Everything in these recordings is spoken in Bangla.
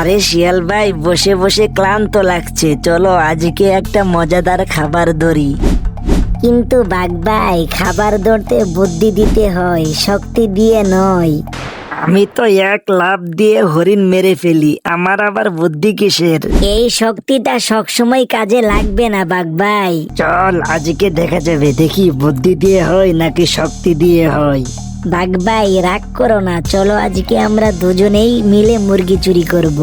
আরে শিয়াল ভাই, বসে বসে ক্লান্ত লাগছে। চলো, আজকে একটা মজাদার খাবার ধরি। কিন্তু বাঘ ভাই, খাবার ধরতে বুদ্ধি দিতে হয়, শক্তি দিয়ে নয়। আমি তো এক লাভ দিয়ে হরিণ মেরে ফেলি আমার আবার বুদ্ধি কিসের? এই শক্তিটা সবসময় কাজে লাগবে না বাঘ ভাই। চল আজকে দেখা যাবে দেখি বুদ্ধি দিয়ে হয় নাকি শক্তি দিয়ে হয়। বাঘ ভাই রাগ করো না চলো আজকে আমরা দুজনেই মিলে মুরগি চুরি করব।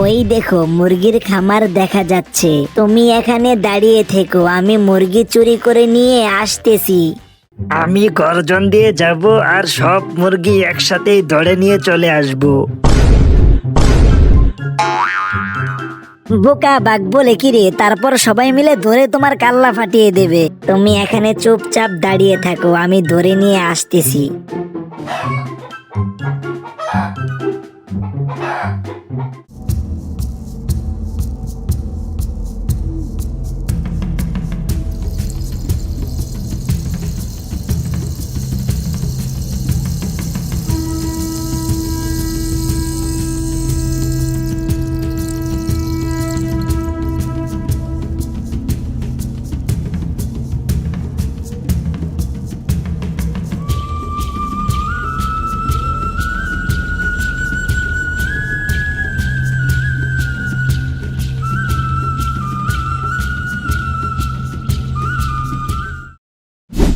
ওই দেখো মুরগির খামার দেখা যাচ্ছে। তুমি এখানে দাঁড়িয়ে থেকো আমি মুরগি চুরি করে নিয়ে আসতেছি। আমি গর্জন দিয়ে যাব আর সব মুরগি একসাথেই ধরে নিয়ে চলে আসব। বোকা বাঘ বলে কি রে? তারপর সবাই মিলে ধরে তোমার কাল্লা ফাটিয়ে দেবে। তুমি এখানে চুপচাপ দাঁড়িয়ে থাকো আমি ধরে নিয়ে আসতেছি।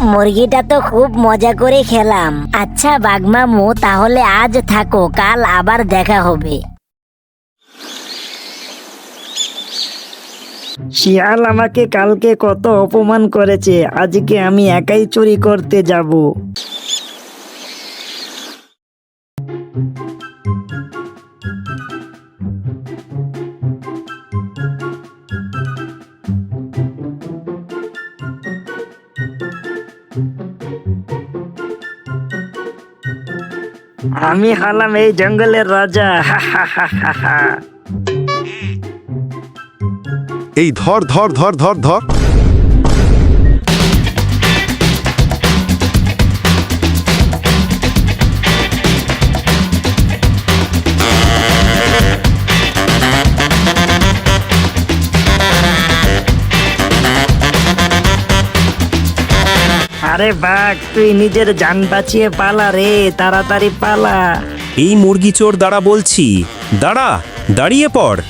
মুরগিটা তো খুব মজা করে খেলাম। আচ্ছা বাগমামু তাহলে আজ থাকো, কাল আবার দেখা হবে। শিয়াল আমাকে কালকে কত অপমান করেছে, আজকে আমি একাই চুরি করতে যাব। আমি হলাম এই জঙ্গলের রাজা। এই ধর ধর ধর ধর ধর। আরে বাঘ তুই নিজের জান বাঁচিয়ে পালা রে তাড়াতাড়ি পালা। এই মুরগি চোর দাঁড়া বলছি। দাঁড়া দাঁড়িয়ে পড়।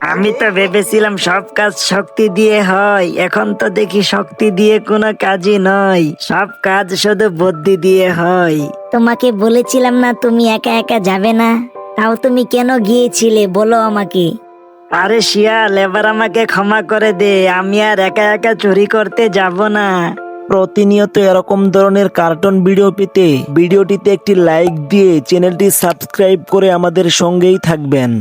আমি তো ভেবেছিলাম সব কাজ শক্তি দিয়ে হয় এখন তো দেখি শক্তি দিয়ে কোনো কাজই নয় সব কাজ শুধু বুদ্ধি দিয়ে হয়। তোমাকে বলেছিলাম না তুমি একা একা যাবে না? তাও তুমি কেন গিয়েছিলে? বলো আমাকে। আরে শিয়াল, এবার আমাকে ক্ষমা করে দে। আমি আর একা একা চুরি করতে যাব না। প্রতিনিয়ত এরকম ধরনের কার্টুন ভিডিও পেতে ভিডিওটিতে একটি লাইক দিয়ে চ্যানেলটি সাবস্ক্রাইব করে আমাদের সঙ্গেই থাকবেন।